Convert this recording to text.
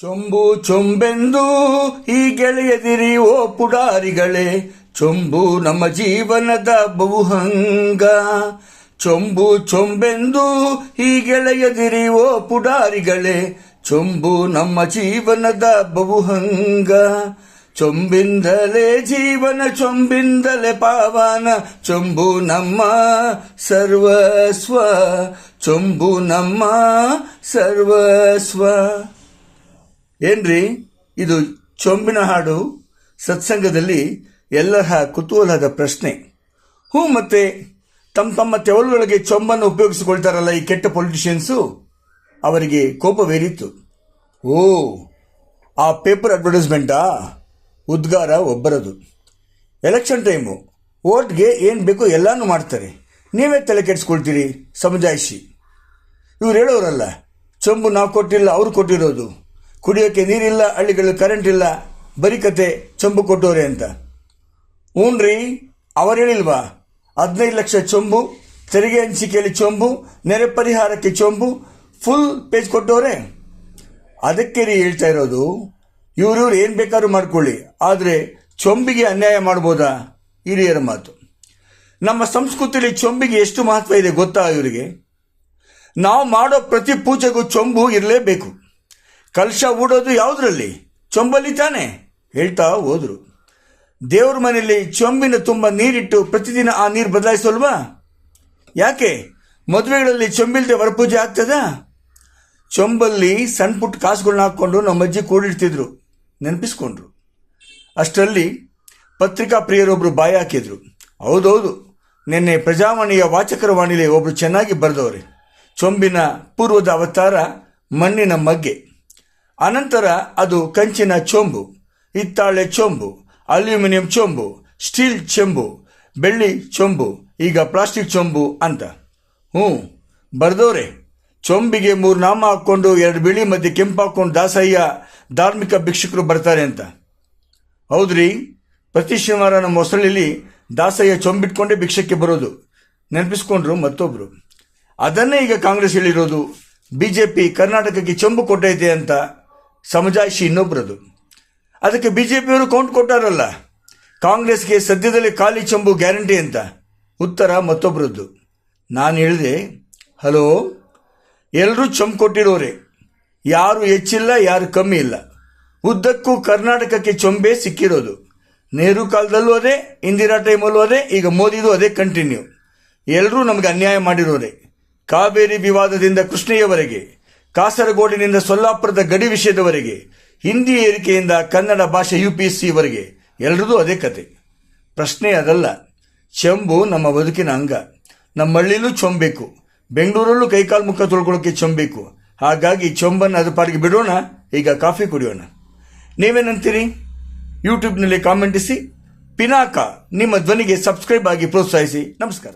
ಚೊಂಬು ಚೊಂಬೆಂದು ಈ ಗೆಳೆಯದಿರಿ ಓ ಪುಡಾರಿಗಳೇ. ಚೊಂಬು ನಮ್ಮ ಜೀವನದ ಬಹುಹಂಗ. ಚೊಂಬು ಚೊಂಬೆಂದು ಈ ಗೆಳೆಯದಿರಿ ಓ ಪುಡಾರಿಗಳೇ. ಚೊಂಬು ನಮ್ಮ ಜೀವನದ ಬಹುಹಂಗ. ಚೊಂಬಿಂದಲೇ ಜೀವನ, ಚೊಂಬಿಂದಲೇ ಪಾವನ. ಚೊಂಬು ನಮ್ಮ ಸರ್ವಸ್ವ. ಚೊಂಬು ನಮ್ಮ ಸರ್ವಸ್ವ. ಏನ್ರಿ? ಇದು ಚೊಂಬಿನ ಹಾಡು ಸತ್ಸಂಗದಲ್ಲಿ ಎಲ್ಲರ ಕುತೂಹಲದ ಪ್ರಶ್ನೆ. ಹ್ಞೂ ಮತ್ತೆ ತಮ್ಮ ತಮ್ಮ ತೆವಲುಗಳಿಗೆ ಚೊಂಬನ್ನು ಉಪಯೋಗಿಸಿಕೊಳ್ತಾರಲ್ಲ ಈ ಕೆಟ್ಟ ಪೊಲಿಟಿಷಿಯನ್ಸು ಅವರಿಗೆ ಕೋಪವೇರಿತ್ತು. ಓ, ಆ ಪೇಪರ್ ಅಡ್ವರ್ಟೈಸ್ಮೆಂಟಾ ಉದ್ಗಾರ ಒಬ್ಬರದು. ಎಲೆಕ್ಷನ್ ಟೈಮು ಓಟ್ಗೆ ಏನು ಬೇಕೋ ಎಲ್ಲಾನು ಮಾಡ್ತಾರೆ. ನೀವೇ ತಲೆ ಕೆಡಿಸ್ಕೊಳ್ತೀರಿ ಸಮಜಾಯಿಷಿ ಇವ್ರು ಹೇಳೋರಲ್ಲ, ಚೊಂಬು ನಾವು ಕೊಟ್ಟಿಲ್ಲ, ಅವ್ರು ಕೊಟ್ಟಿರೋದು. ಕುಡಿಯೋಕ್ಕೆ ನೀರಿಲ್ಲ, ಹಳ್ಳಿಗಳಲ್ಲಿ ಕರೆಂಟ್ ಇಲ್ಲ, ಬರೀ ಕತೆ, ಚೊಂಬು ಕೊಟ್ಟೋರೆ ಅಂತ. ಹ್ಞೂನ್ರಿ ಅವ್ರು ಹೇಳಿಲ್ವಾ? ಹದಿನೈದು ಲಕ್ಷ ಚೊಂಬು, ತೆರಿಗೆ ಹಂಚಿಕೆಯಲ್ಲಿ ಚೊಂಬು, ನೆರೆ ಪರಿಹಾರಕ್ಕೆ ಚೊಂಬು ಫುಲ್ ಪೇಜ್ ಕೊಟ್ಟವ್ರೆ. ಅದಕ್ಕೆ ರೀ ಹೇಳ್ತಾ ಇರೋದು, ಇವ್ರಿವ್ರು ಏನು ಬೇಕಾದ್ರೂ ಮಾಡ್ಕೊಳ್ಳಿ, ಆದರೆ ಚೊಂಬಿಗೆ ಅನ್ಯಾಯ ಮಾಡ್ಬೋದಾ? ಹಿರಿಯರ ಮಾತು. ನಮ್ಮ ಸಂಸ್ಕೃತಿಯಲ್ಲಿ ಚೊಂಬಿಗೆ ಎಷ್ಟು ಮಹತ್ವ ಇದೆ ಗೊತ್ತಾ ಇವರಿಗೆ? ನಾವು ಮಾಡೋ ಪ್ರತಿ ಪೂಜೆಗೂ ಚೊಂಬು ಇರಲೇಬೇಕು. ಕಲಶ ಊಡೋದು ಯಾವುದರಲ್ಲಿ? ಚೊಂಬಲ್ಲಿ ತಾನೆ? ಹೇಳ್ತಾ ಹೋದ್ರು. ದೇವ್ರ ಮನೆಯಲ್ಲಿ ಚೊಂಬಿನ ತುಂಬ ನೀರಿಟ್ಟು ಪ್ರತಿದಿನ ಆ ನೀರು ಬದಲಾಯಿಸಲ್ವಾ? ಯಾಕೆ? ಮದುವೆಗಳಲ್ಲಿ ಚೊಂಬಿಲ್ದೆ ವರಪೂಜೆ ಆಗ್ತದಾ? ಚೊಂಬಲ್ಲಿ ಸಣ್ಣ ಪುಟ್ಟ ಕಾಸುಗಳನ್ನ ಹಾಕ್ಕೊಂಡು ನಮ್ಮ ಅಜ್ಜಿ ಕೂಡಿಡ್ತಿದ್ರು. ನೆನಪಿಸ್ಕೊಂಡ್ರು. ಅಷ್ಟರಲ್ಲಿ ಪತ್ರಿಕಾ ಪ್ರಿಯರೊಬ್ಬರು ಬಾಯಿ ಹಾಕಿದ್ರು. ಹೌದೌದು, ನಿನ್ನೆ ಪ್ರಜಾವಾಣಿಯ ವಾಚಕರ ವಾಣಿಲಿ ಒಬ್ಬರು ಚೆನ್ನಾಗಿ ಬರೆದವ್ರೆ. ಚೊಂಬಿನ ಪೂರ್ವದ ಅವತಾರ ಮಣ್ಣಿನ ಮಗ್ಗೆ. ಅನಂತರ ಅದು ಕಂಚಿನ ಚೊಂಬು, ಹಿತ್ತಾಳೆ ಚೊಂಬು, ಅಲ್ಯೂಮಿನಿಯಂ ಚೊಂಬು, ಸ್ಟೀಲ್ ಚೆಂಬು, ಬೆಳ್ಳಿ ಚೊಂಬು, ಈಗ ಪ್ಲಾಸ್ಟಿಕ್ ಚೊಂಬು ಅಂತ. ಹ್ಞೂ, ಬರ್ದೋರೆ, ಚೊಂಬಿಗೆ ಮೂರು ನಾಮ ಹಾಕ್ಕೊಂಡು ಎರಡು ಬಿಳಿ ಮಧ್ಯೆ ಕೆಂಪು ಹಾಕ್ಕೊಂಡು ದಾಸಯ್ಯ ಧಾರ್ಮಿಕ ಭಿಕ್ಷುಕರು ಬರ್ತಾರೆ ಅಂತ. ಹೌದ್ರಿ, ಪ್ರತಿ ಶನಿವಾರ ನಮ್ಮ ಹೊಸಳ್ಳಿಲಿ ದಾಸಯ್ಯ ಚೊಂಬಿಟ್ಕೊಂಡೇ ಭಿಕ್ಷಕ್ಕೆ ಬರೋದು. ನೆನಪಿಸ್ಕೊಂಡ್ರು ಮತ್ತೊಬ್ರು. ಅದನ್ನೇ ಈಗ ಕಾಂಗ್ರೆಸ್ ಹೇಳಿರೋದು. ಬಿಜೆಪಿ ಕರ್ನಾಟಕಕ್ಕೆ ಚೊಂಬು ಕೊಟ್ಟೈತೆ ಅಂತ ಸಮಜಾಯಿಷಿ ಇನ್ನೊಬ್ಬರದು ಅದಕ್ಕೆ ಬಿ ಜೆ ಪಿಯವರು ಕೌಂಟ್ ಕೊಟ್ಟಾರಲ್ಲ. ಕಾಂಗ್ರೆಸ್ಗೆ ಸದ್ಯದಲ್ಲಿ ಖಾಲಿ ಚಂಬು ಗ್ಯಾರಂಟಿ ಅಂತ. ಉತ್ತರ ಮತ್ತೊಬ್ಬರದ್ದು ನಾನು ಹೇಳಿದೆ, ಹಲೋ ಎಲ್ಲರೂ ಚೊಂಬು ಕೊಟ್ಟಿರೋರೆ. ಯಾರು ಹೆಚ್ಚಿಲ್ಲ, ಯಾರು ಕಮ್ಮಿ ಇಲ್ಲ. ಉದ್ದಕ್ಕೂ ಕರ್ನಾಟಕಕ್ಕೆ ಚೊಂಬೆ ಸಿಕ್ಕಿರೋದು. ನೆಹರು ಕಾಲದಲ್ಲೂ ಅದೇ, ಇಂದಿರಾ ಟೈಮಲ್ಲೂ ಅದೇ, ಈಗ ಮೋದಿದು ಅದೇ ಕಂಟಿನ್ಯೂ ಎಲ್ಲರೂ ನಮಗೆ ಅನ್ಯಾಯ ಮಾಡಿರೋರೆ. ಕಾವೇರಿ ವಿವಾದದಿಂದ ಕೃಷ್ಣಯ್ಯವರೆಗೆ. ಕಾಸರಗೋಡಿನಿಂದ ಸೊಲ್ಲಾಪುರದ ಗಡಿ ವಿಷಯದವರೆಗೆ, ಹಿಂದಿ ಏರಿಕೆಯಿಂದ ಕನ್ನಡ ಭಾಷೆ ಯು ಪಿ ಎಸ್ ಸಿವರೆಗೆ ಎಲ್ಲರದೂ ಅದೇ ಕತೆ. ಪ್ರಶ್ನೆ ಅದಲ್ಲ. ಚೆಂಬು ನಮ್ಮ ಬದುಕಿನ ಅಂಗ. ನಮ್ಮ ಹಳ್ಳಿಲೂ ಚೊಂಬೇಕು. ಬೆಂಗಳೂರಲ್ಲೂ ಕೈಕಾಲು ಮುಖ ತೊಳ್ಕೊಳ್ಳೋಕೆ ಚೊಂಬೇಕು. ಹಾಗಾಗಿ ಚೊಂಬನ್ನು ಅದು ಪಾಡಿಗೆ ಬಿಡೋಣ. ಈಗ ಕಾಫಿ ಕುಡಿಯೋಣ. ನೀವೇನಂತೀರಿ? ಯೂಟ್ಯೂಬ್ನಲ್ಲಿ ಕಾಮೆಂಟಿಸಿ. ಪಿನಾಕ, ನಿಮ್ಮ ಧ್ವನಿಗೆ ಸಬ್ಸ್ಕ್ರೈಬ್ ಆಗಿ ಪ್ರೋತ್ಸಾಹಿಸಿ. ನಮಸ್ಕಾರ.